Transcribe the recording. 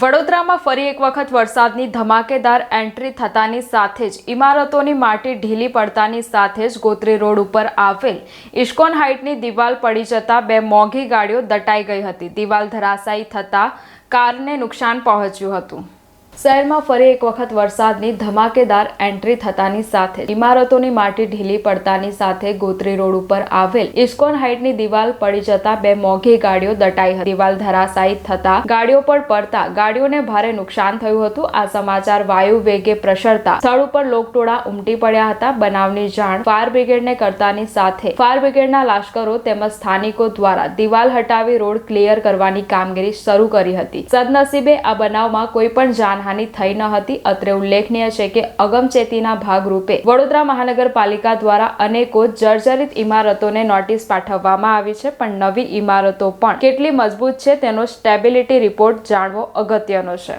વડોદરામાં ફરી એક વખત વરસાદની ધમાકેદાર એન્ટ્રી થતાની સાથે જ ઇમારતોની માટી ઢીલી પડતાની સાથે જ ગોત્રી રોડ ઉપર આવેલ ઇસ્કોન હાઇટની દિવાલ પડી જતા બે મોંઘી ગાડીઓ દટાઈ ગઈ હતી. દિવાલ ધરાશાયી થતા કારને નુકસાન પહોંચ્યું હતું. શહેરમાં ફરી એક વખત વરસાદની ધમાકેદાર એન્ટ્રી થતાની સાથે ઇમારતોની માટી ઢીલી પડતાની સાથે ગોત્રી રોડ ઉપર આવેલ ઇસ્કોન હાઇટની દિવાલ પડી જતા બે મોંઘી ગાડીઓ દટાઈ હતી. દિવાલ ધરાશાયી થતા ગાડીઓ પર પડતા ગાડીઓને ભારે નુકસાન થયું હતું. આ સમાચાર વાયુ વેગે પ્રસરતા સ્થળ ઉપર લોકટોળા ઉમટી પડ્યા હતા. બનાવની જાણ ફાયર બ્રિગેડને કરતાની સાથે ફાયર બ્રિગેડના લાશ્કરો તેમજ સ્થાનિકો દ્વારા દિવાલ હટાવી રોડ ક્લિયર કરવાની કામગીરી શરૂ કરી હતી. સદનસીબે આ બનાવમાં કોઈ પણ જાનહાનિ થઈ ન હતી. અત્રે ઉલ્લેખનીય છે કે અગમચેતીના ભાગરૂપે વડોદરા મહાનગરપાલિકા દ્વારા અનેકો જર્જરિત ઇમારતોને નોટિસ પાઠવવામાં આવી છે, પણ નવી ઇમારતો પણ કેટલી મજબૂત છે તેનો સ્ટેબિલિટી રિપોર્ટ જાણવો અગત્યનો છે.